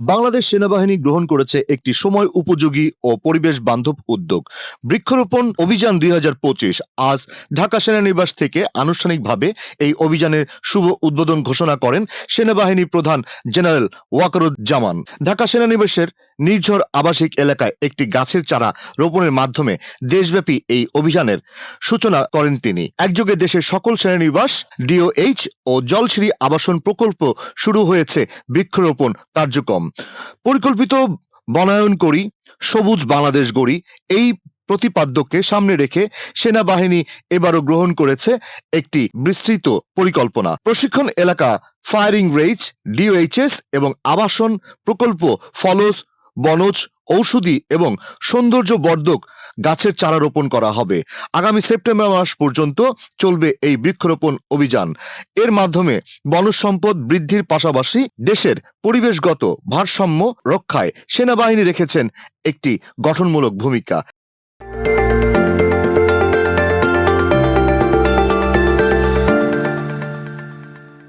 বাংলাদেশ সেনাবাহিনী গ্রহণ করেছে একটি সময় উপযোগী ও পরিবেশ বান্ধব উদ্যোগ। বৃক্ষরোপণ অভিযান দুই হাজার পঁচিশ আজ ঢাকা সেনানিবাস থেকে আনুষ্ঠানিকভাবে এই অভিযানের শুভ উদ্বোধন ঘোষণা করেন সেনাবাহিনী প্রধান জেনারেল ওয়াকারুজ্জামান। ঢাকা সেনানিবাসের নির্ঝর আবাসিক এলাকায় একটি গাছের চারা রোপণের মাধ্যমে দেশব্যাপী এই অভিযানের সূচনা করেন তিনি। একযোগে দেশের সকল সেনানিবাস ডিওএইচ ও জলসিঁড়ি আবাসন প্রকল্প শুরু হয়েছে বৃক্ষরোপণ কার্যক্রম। পরিকল্পিত বনায়ন করি, সবুজ বাংলাদেশ গড়ি, এই প্রতিপাদ্যকে সামনে রেখে সেনাবাহিনী এবারও গ্রহণ করেছে একটি বিস্তৃত পরিকল্পনা। প্রশিক্ষণ এলাকা, ফায়ারিং রেঞ্জ ডিওএইচএস এবং আবাসন প্রকল্প ফলস বনজ, ঔষধি এবং সৌন্দর্য বর্ধক গাছের চারা রোপণ করা হবে। আগামী সেপ্টেম্বর মাস পর্যন্ত চলবে এই বৃক্ষরোপণ অভিযান। এর মাধ্যমে বনজ সম্পদ বৃদ্ধির পাশাপাশি দেশের পরিবেশগত ভারসাম্য রক্ষায় সেনাবাহিনী রেখেছেন একটি গঠনমূলক ভূমিকা।